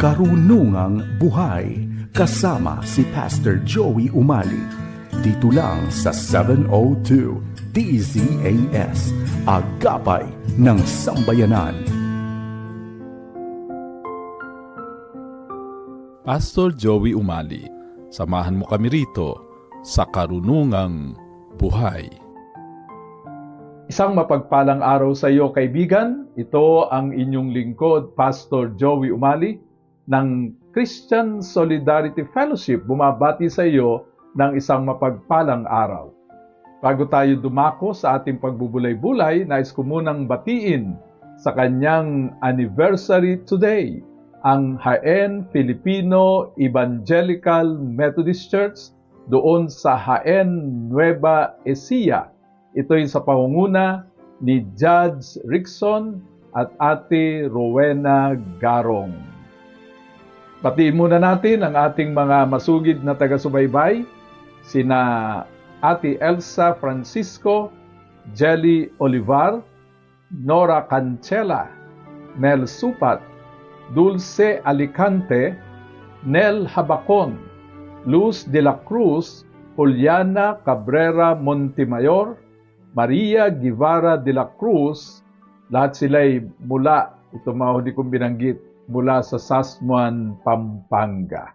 Karunungang Buhay kasama si Pastor Joey Umali. Dito lang sa 702 DZAS, Agapay ng Sambayanan. Pastor Joey Umali, samahan mo kami rito sa Karunungang Buhay. Isang mapagpalang araw sa iyo kaibigan. Ito ang inyong lingkod, Pastor Joey Umali ng Christian Solidarity Fellowship. Bumabati sa iyo ng isang mapagpalang araw. Bago tayo dumako sa ating pagbubulay-bulay, nais ko munang batiin sa kanyang anniversary today ang Haen Filipino Evangelical Methodist Church doon sa Haen Nueva Ecija Ito'y sa pangunguna ni Judge Rickson at Ate Rowena Garong. Batiin muna natin ang ating mga masugid na taga-subaybay, sina Ate Elsa Francisco, Jelly Olivar, Nora Cancela, Mel Supat, Dulce Alicante, Nel Habacon, Luz de la Cruz, Juliana Cabrera Montemayor, Maria Guevara de la Cruz, lahat sila ay mula, ito mga huli kong binanggit, mula sa Sasmuan, Pampanga.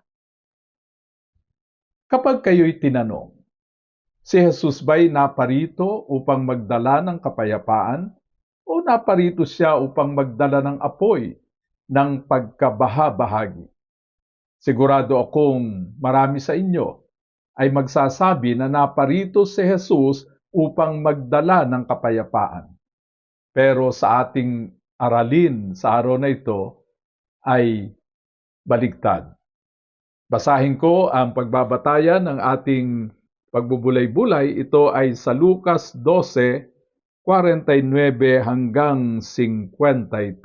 Kapag kayo'y tinanong, si Jesus ba'y naparito upang magdala ng kapayapaan o naparito siya upang magdala ng apoy ng pagkabaha-bahagi? Sigurado akong marami sa inyo ay magsasabi na naparito si Jesus upang magdala ng kapayapaan. Pero sa ating aralin sa araw na ito ay baligtad. Basahin ko ang pagbabatayan ng ating pagbubulay-bulay. Ito ay sa Lucas 12, 49 hanggang 53.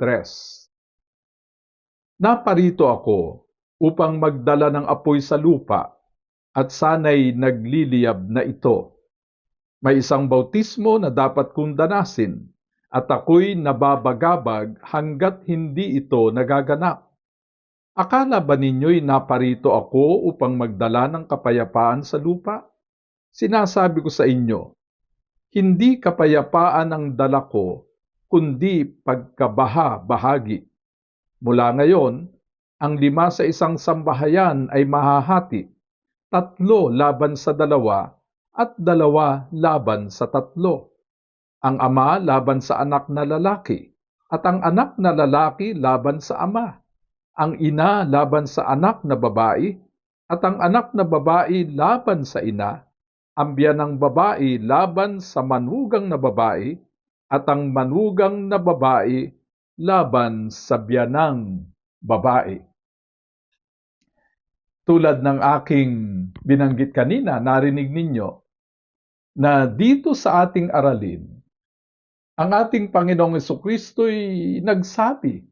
Naparito ako upang magdala ng apoy sa lupa at sana'y nagliliyab na ito may isang bautismo na dapat kong danasin at ako'y nababagabag hanggat hindi ito nagaganap. Akala ba ninyo'y naparito ako upang magdala ng kapayapaan sa lupa? Sinasabi ko sa inyo, hindi kapayapaan ang dala ko, kundi pagkabaha-bahagi. Mula ngayon, ang lima sa isang sambahayan ay mahahati, tatlo laban sa dalawa, at dalawa laban sa tatlo. Ang ama laban sa anak na lalaki at ang anak na lalaki laban sa ama. Ang ina laban sa anak na babae at ang anak na babae laban sa ina. Ang biyanang babae laban sa manugang na babae at ang manugang na babae laban sa biyanang babae. Tulad ng aking binanggit kanina, narinig ninyo, na dito sa ating aralin, ang ating Panginoong Kristo'y nagsabi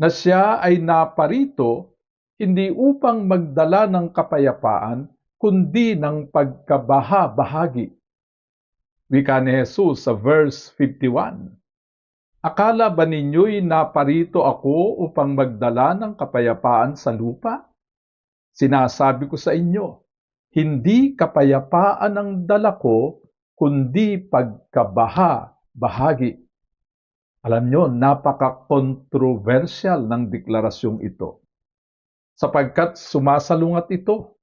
na siya ay naparito hindi upang magdala ng kapayapaan, kundi ng pagkabaha-bahagi. Wika ni Jesus sa verse 51. Akala ba ninyo'y naparito ako upang magdala ng kapayapaan sa lupa? Sinasabi ko sa inyo, hindi kapayapaan ang dala ko, kundi pagkabaha, bahagi. Alam nyo, napaka-controversial ng deklarasyong ito. Sapagkat sumasalungat ito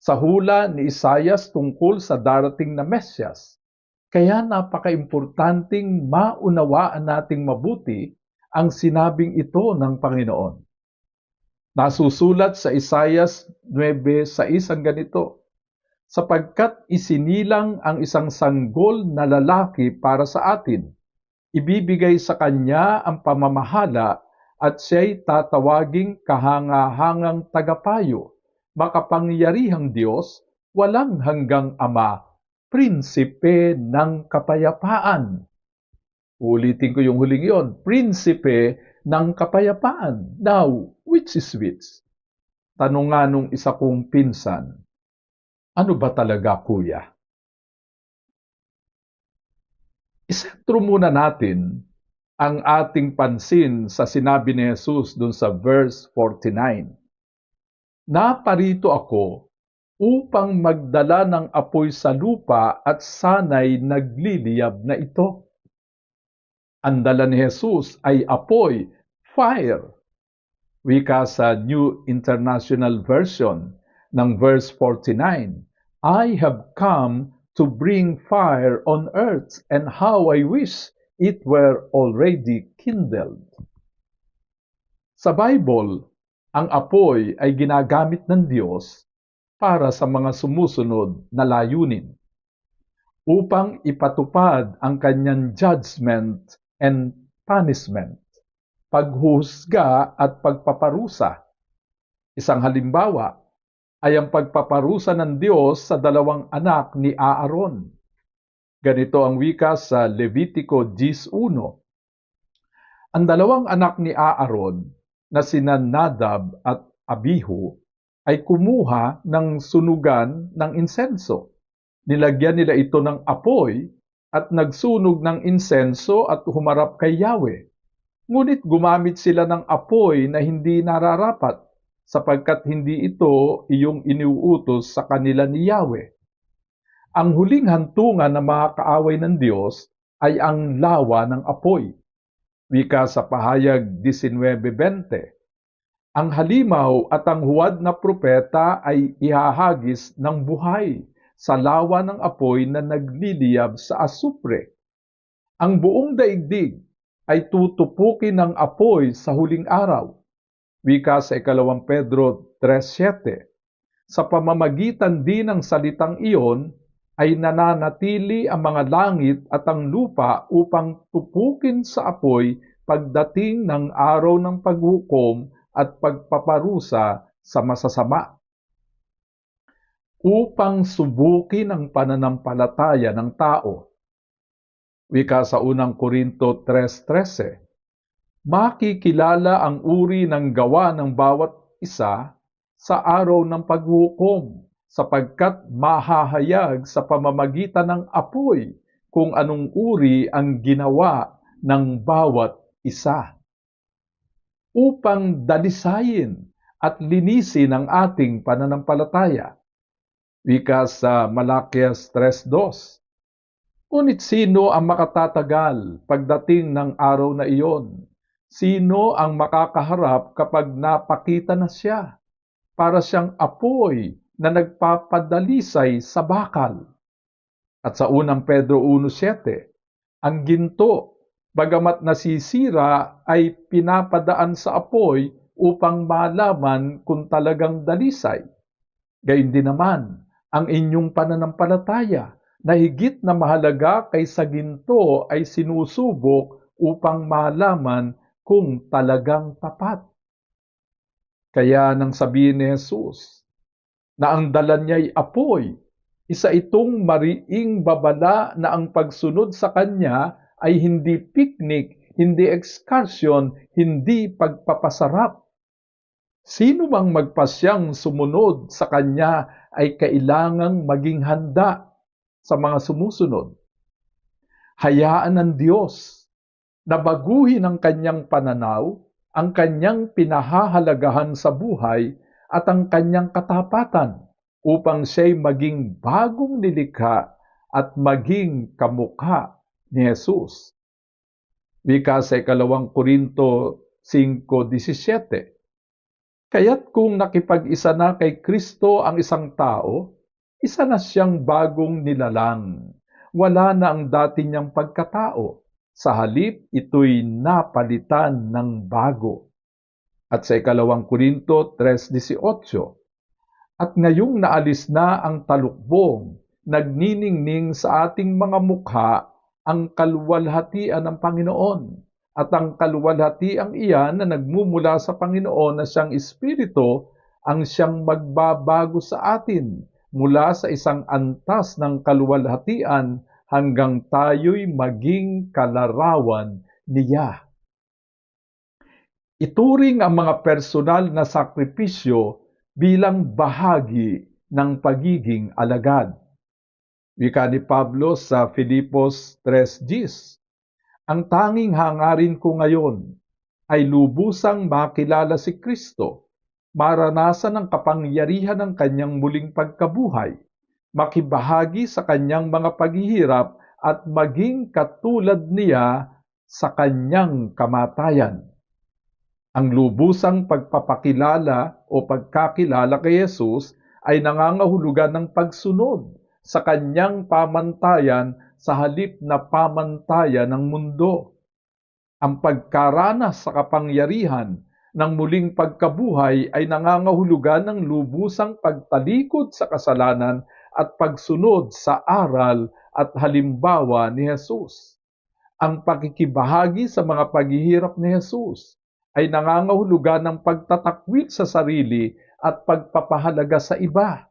sa hula ni Isayas tungkol sa darating na Mesyas. Kaya napaka-importanting maunawaan nating mabuti ang sinabing ito ng Panginoon. Nasusulat sa Isayas 9 sa isang ganito, sapagkat isinilang ang isang sanggol na lalaki para sa atin. Ibibigay sa kanya ang pamamahala at siya'y tatawaging kahangahangang tagapayo, makapangyarihang Diyos, walang hanggang Ama, prinsipe ng kapayapaan. Ulitin ko yung huling yon, prinsipe ng kapayapaan. Now, which is which? Tanong nga nung isa kong pinsan, ano ba talaga, kuya? Isentro muna natin ang ating pansin sa sinabi ni Jesus dun sa verse 49. Naparito ako upang magdala ng apoy sa lupa at sana'y nagliliyab na ito. Ang dala ni Jesus ay apoy, fire. Wika sa New International Version ng verse 49, I have come to bring fire on earth and how I wish it were already kindled. Sa Bible, ang apoy ay ginagamit ng Diyos para sa mga sumusunod na layunin upang ipatupad ang kanyang judgment and punishment, paghuhusga at pagpaparusa. Isang halimbawa ay ang pagpaparusa ng Diyos sa dalawang anak ni Aaron. Ganito ang wika sa Levitico 10.1. Ang dalawang anak ni Aaron na sina Nadab at Abihu ay kumuha ng sunugan ng insenso. Nilagyan nila ito ng apoy at nagsunog ng insenso at humarap kay Yahweh. Ngunit gumamit sila ng apoy na hindi nararapat sapagkat hindi ito iyong iniuutos sa kanila ni Yahweh. Ang huling hantungan ng mga kaaway ng Diyos ay ang lawa ng apoy. Wika sa pahayag 19.20 Ang halimaw at ang huwad na propeta ay ihahagis ng buhay sa lawa ng apoy na nagliliyab sa asupre. Ang buong daigdig ay tutupukin ng apoy sa huling araw. Wika sa ikalawang Pedro 3.7 Sa pamamagitan din ng salitang iyon, ay nananatili ang mga langit at ang lupa upang tupukin sa apoy pagdating ng araw ng paghukom at pagpaparusa sa masasama. Upang subukin ang pananampalataya ng tao. Wika sa unang Korinto 3.13 Makikilala ang uri ng gawa ng bawat isa sa araw ng paghukom sapagkat mahahayag sa pamamagitan ng apoy kung anong uri ang ginawa ng bawat isa. Upang dalisayin at linisin ang ating pananampalataya. Wika sa Malakias 3.2 Ngunit sino ang makatatagal pagdating ng araw na iyon? Sino ang makakaharap kapag napakita na siya? Para siyang apoy na nagpapadalisay sa bakal. At sa unang Pedro 1.7, ang ginto, bagamat nasisira, ay pinapadaan sa apoy upang malaman kung talagang dalisay. Gayun din naman, ang inyong pananampalataya na higit na mahalaga kaysa ginto ay sinusubok upang malaman kung talagang tapat. Kaya nang sabihin ni Jesus, na ang dala niya'y apoy. Isa itong mariing babala na ang pagsunod sa kanya ay hindi picnic, hindi excursion, hindi pagpapasarap. Sino mang magpasyang sumunod sa kanya ay kailangang maging handa sa mga sumusunod. Hayaan ng Diyos na baguhin ang kanyang pananaw, ang kanyang pinahahalagahan sa buhay at ang kanyang katapatan upang siya'y maging bagong nilikha at maging kamukha ni Jesus. Wika sa ikalawang Korinto 5.17 Kaya't kung nakipag-isa na kay Kristo ang isang tao, isa na siyang bagong nilalang. Wala na ang dati niyang pagkatao. Sa halip, ito'y napalitan ng bago at sa ikalawang Korinto 3.18. At ngayong naalis na ang talukbong, nagniningning sa ating mga mukha ang kalwalhatian ng Panginoon at ang kalwalhatiang iyan na nagmumula sa Panginoon na siyang Espiritu ang siyang magbabago sa atin mula sa isang antas ng kalwalhatian hanggang tayo'y maging kalarawan niya. Ituring ang mga personal na sakripisyo bilang bahagi ng pagiging alagad. Wika ni Pablo sa Filipos 3.10 Ang tanging hangarin ko ngayon ay lubusang makilala si Kristo, maranasan ang kapangyarihan ng kanyang muling pagkabuhay, makibahagi sa kanyang mga paghihirap at maging katulad niya sa kanyang kamatayan. Ang lubusang pagpapakilala o pagkakilala kay Jesus ay nangangahulugan ng pagsunod sa kanyang pamantayan sa halip na pamantayan ng mundo. Ang pagkaranas sa kapangyarihan ng muling pagkabuhay ay nangangahulugan ng lubusang pagtalikod sa kasalanan at pagsunod sa aral at halimbawa ni Jesus. Ang pakikibahagi sa mga paghihirap ni Jesus ay nangangahulugan ng pagtatakwil sa sarili at pagpapahalaga sa iba.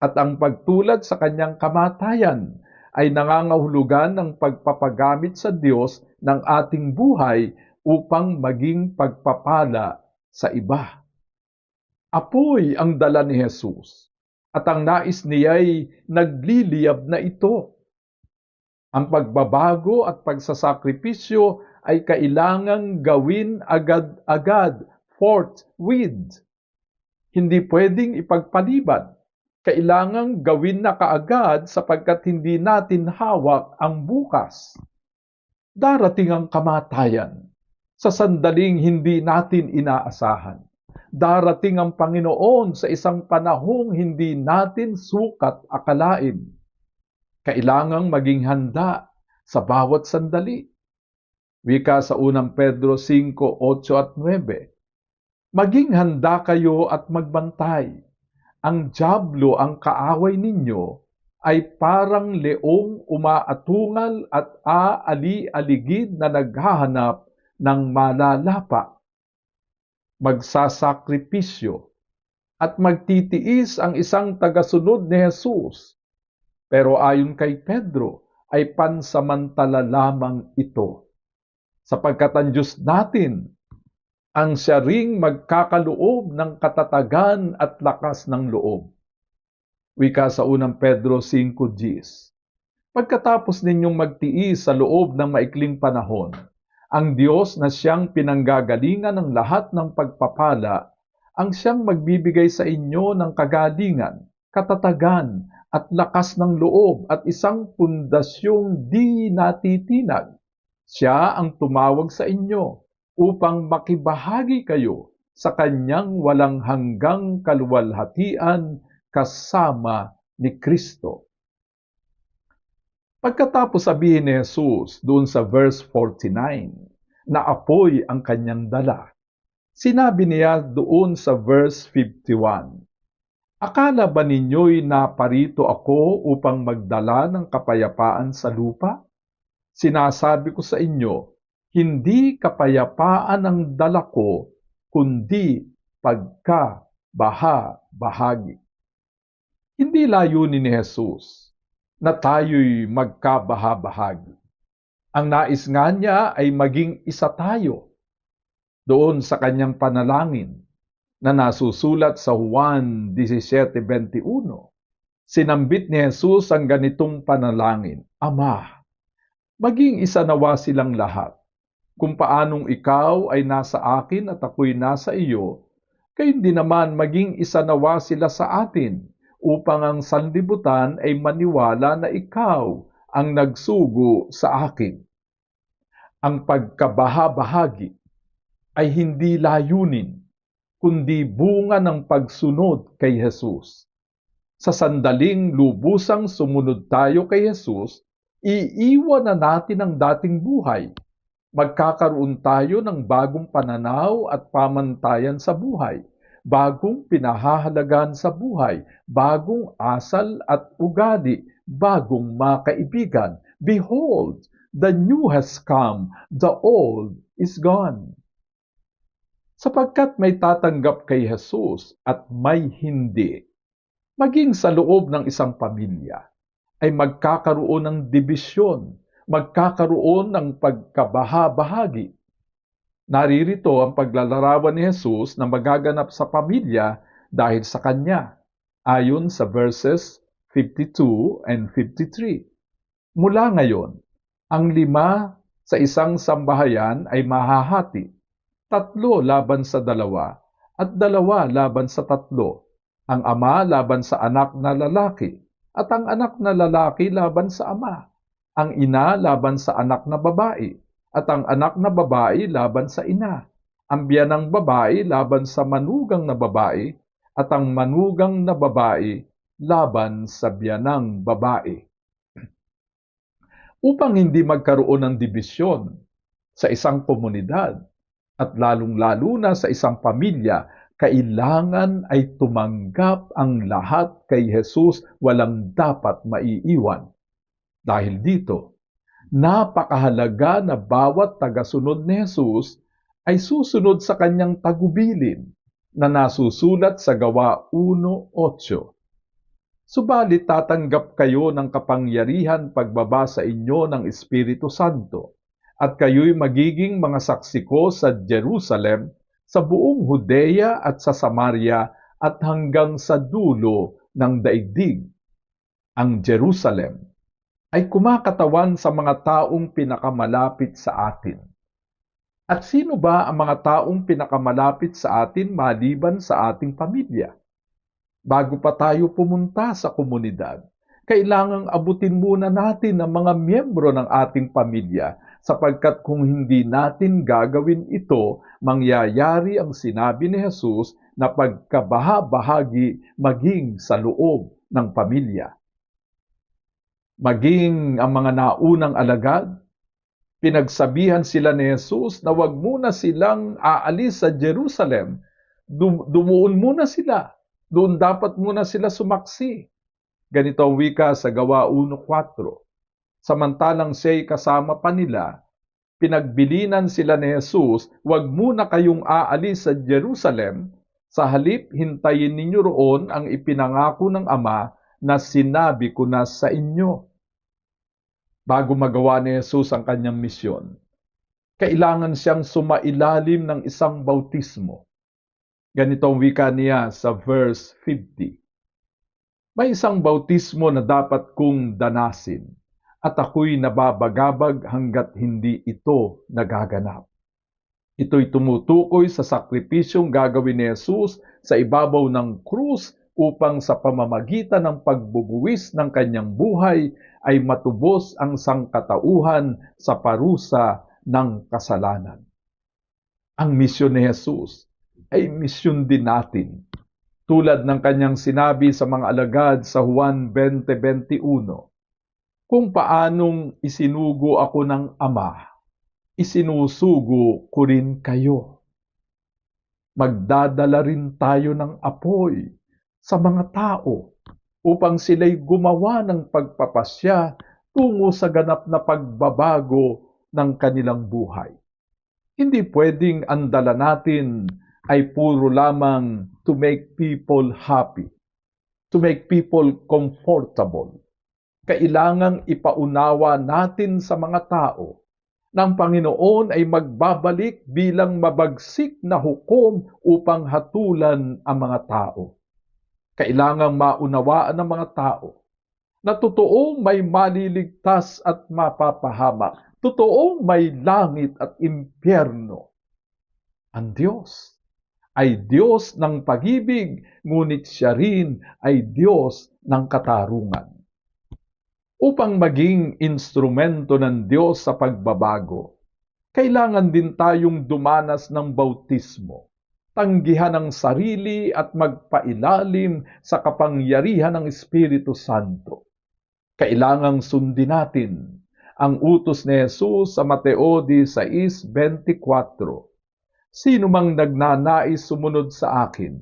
At ang pagtulad sa kanyang kamatayan ay nangangahulugan ng pagpapagamit sa Diyos ng ating buhay upang maging pagpapala sa iba. Apoy ang dala ni Jesus at ang nais niya'y nagliliyab na ito. Ang pagbabago at pagsasakripisyo ay kailangang gawin agad-agad, forthwith. Hindi pwedeng ipagpaliban. Kailangang gawin na kaagad sapagkat hindi natin hawak ang bukas. Darating ang kamatayan sa sandaling hindi natin inaasahan. Darating ang Panginoon sa isang panahong hindi natin sukat akalain. Kailangang maging handa sa bawat sandali. Wika sa unang Pedro 5, 8 at 9. Maging handa kayo at magbantay. Ang jablo ang kaaway ninyo ay parang leong umaatungal at aali-aligid na naghahanap ng malalapa. Magsasakripisyo at magtitiis ang isang tagasunod ni Jesus. Pero ayon kay Pedro, ay pansamantala lamang ito. Sapagkat ang Diyos natin ang siya ring magkakaloob ng katatagan at lakas ng loob. Wika sa unang Pedro 5.10 Pagkatapos ninyong magtiis sa loob ng maikling panahon, ang Diyos na siyang pinanggagalingan ng lahat ng pagpapala, ang siyang magbibigay sa inyo ng kagalingan, katatagan, at lakas ng loob at isang pundasyong di natitinag. Siya ang tumawag sa inyo upang makibahagi kayo sa kanyang walang hanggang kaluwalhatian kasama ni Kristo. Pagkatapos sabihin ni Jesus doon sa verse 49 na apoy ang kanyang dala, sinabi niya doon sa verse 51, Akala ba ninyo'y naparito ako upang magdala ng kapayapaan sa lupa? Sinasabi ko sa inyo, hindi kapayapaan ang dala ko, kundi pagka-baha-bahagi. Hindi layunin ni Jesus na tayo'y magkabaha-bahagi. Ang nais nga niya ay maging isa tayo doon sa kanyang panalangin na nasusulat sa Juan 17.21. Sinambit ni Jesus ang ganitong panalangin, Ama, maging isa nawa silang lahat kung paanong ikaw ay nasa akin at ako'y nasa iyo, kayo din naman maging isa nawa sila sa atin, upang ang sanlibutan ay maniwala na ikaw ang nagsugo sa akin. Ang pagkabaha-bahagi ay hindi layunin, kundi bunga ng pagsunod kay Jesus. Sa sandaling lubusang sumunod tayo kay Jesus, iiwan na natin ang dating buhay magkakaroon tayo ng bagong pananaw at pamantayan sa buhay, bagong pinahahalagan sa buhay, bagong asal at ugali, bagong makaibigan. Behold, the new has come, the old is gone. Sapagkat may tatanggap kay Jesus at may hindi, maging sa loob ng isang pamilya, ay magkakaroon ng dibisyon magkakaroon ng pagkabaha-bahagi. Naririto ang paglalarawan ni Jesus na magaganap sa pamilya dahil sa Kanya, ayon sa verses 52 and 53. Mula ngayon, ang lima sa isang sambahayan ay mahahati, tatlo laban sa dalawa at dalawa laban sa tatlo, ang ama laban sa anak na lalaki at ang anak na lalaki laban sa ama, ang ina laban sa anak na babae at ang anak na babae laban sa ina, ang biyanang babae laban sa manugang na babae at ang manugang na babae laban sa biyanang babae. Upang hindi magkaroon ng dibisyon sa isang komunidad at lalong-lalo na sa isang pamilya, kailangan ay tumanggap ang lahat kay Jesus walang dapat maiiwan. Dahil dito, napakahalaga na bawat tagasunod ni Jesus ay susunod sa kanyang tagubilin na nasusulat sa gawa 1.8. Subalit tatanggap kayo ng kapangyarihan pagbaba sa inyo ng Espiritu Santo at kayo'y magiging mga saksi ko sa Jerusalem, sa buong Judea at sa Samaria at hanggang sa dulo ng daigdig. Ang Jerusalem ay kumakatawan sa mga taong pinakamalapit sa atin. At sino ba ang mga taong pinakamalapit sa atin maliban sa ating pamilya? Bago pa tayo pumunta sa komunidad, kailangang abutin muna natin ang mga miyembro ng ating pamilya sapagkat kung hindi natin gagawin ito, mangyayari ang sinabi ni Jesus na pagkabaha-bahagi maging sa loob ng pamilya. Maging ang mga naunang alagad, pinagsabihan sila ni Jesus na wag muna silang aalis sa Jerusalem. Dum- dumuon muna sila. Doon dapat muna sila sumaksi. Ganito ang wika sa gawa 1.4. Samantalang siya'y kasama pa nila, pinagbilinan sila ni Jesus, wag muna kayong aalis sa Jerusalem, sa halip hintayin ninyo roon ang ipinangako ng Ama na sinabi ko na sa inyo bago magawa ni Jesus ang kanyang misyon. Kailangan siyang sumailalim ng isang bautismo. Ganito ang wika niya sa verse 50. May isang bautismo na dapat kong danasin at ako'y nababagabag hanggat hindi ito nagaganap. Ito'y tumutukoy sa sakripisyong gagawin ni Jesus sa ibabaw ng krus upang sa pamamagitan ng pagbubuwis ng kanyang buhay ay matubos ang sangkatauhan sa parusa ng kasalanan. Ang misyon ni Jesus ay misyon din natin. Tulad ng kanyang sinabi sa mga alagad sa Juan 20.21, Kung paanong isinugo ako ng Ama, isinusugo ko rin kayo. Magdadala rin tayo ng apoy sa mga tao upang sila'y gumawa ng pagpapasya tungo sa ganap na pagbabago ng kanilang buhay. Hindi pwedeng ang dala natin ay puro lamang to make people happy, to make people comfortable. Kailangang ipaunawa natin sa mga tao ng Panginoon ay magbabalik bilang mabagsik na hukom upang hatulan ang mga tao kailangang maunawaan ng mga tao na totoong may maliligtas at mapapahamak. Totoong may langit at impyerno. Ang Diyos ay Diyos ng pag-ibig, ngunit siya rin ay Diyos ng katarungan. Upang maging instrumento ng Diyos sa pagbabago, kailangan din tayong dumanas ng bautismo tanggihan ang sarili at magpailalim sa kapangyarihan ng Espiritu Santo. Kailangang sundin natin ang utos ni Jesus sa Mateo 16.24. Sino mang nagnanais sumunod sa akin,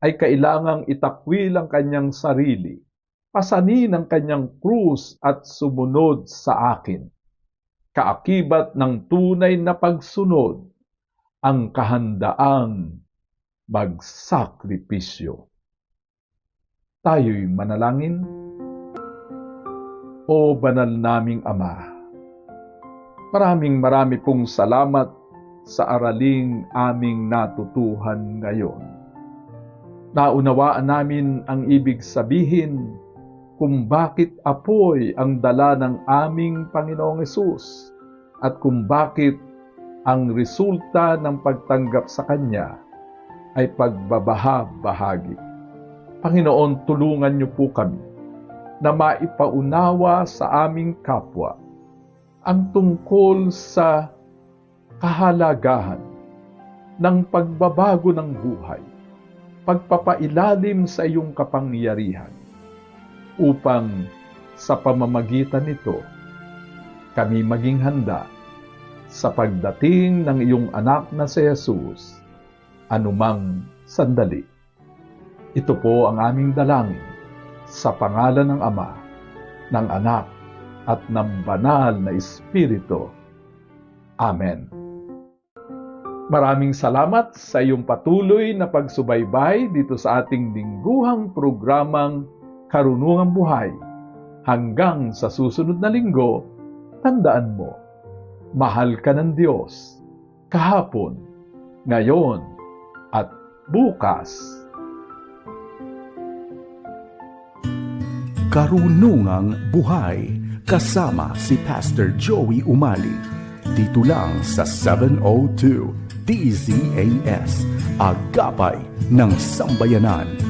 ay kailangang itakwil ang kanyang sarili, pasanin ang kanyang krus at sumunod sa akin. Kaakibat ng tunay na pagsunod, ang kahandaang magsakripisyo. Tayo'y manalangin. O banal naming Ama, maraming marami pong salamat sa araling aming natutuhan ngayon. Naunawaan namin ang ibig sabihin kung bakit apoy ang dala ng aming Panginoong Yesus at kung bakit ang resulta ng pagtanggap sa Kanya ay pagbabaha-bahagi. Panginoon, tulungan niyo po kami na maipaunawa sa aming kapwa ang tungkol sa kahalagahan ng pagbabago ng buhay, pagpapailalim sa iyong kapangyarihan, upang sa pamamagitan nito, kami maging handa sa pagdating ng iyong anak na si Jesus, anumang sandali. Ito po ang aming dalangin sa pangalan ng Ama, ng Anak, at ng Banal na Espiritu. Amen. Maraming salamat sa iyong patuloy na pagsubaybay dito sa ating lingguhang programang Karunungang Buhay. Hanggang sa susunod na linggo, tandaan mo, mahal ka ng Diyos, kahapon, ngayon, bukas. Karunungang Buhay kasama si Pastor Joey Umali dito lang sa 702 DZAS Agapay ng Sambayanan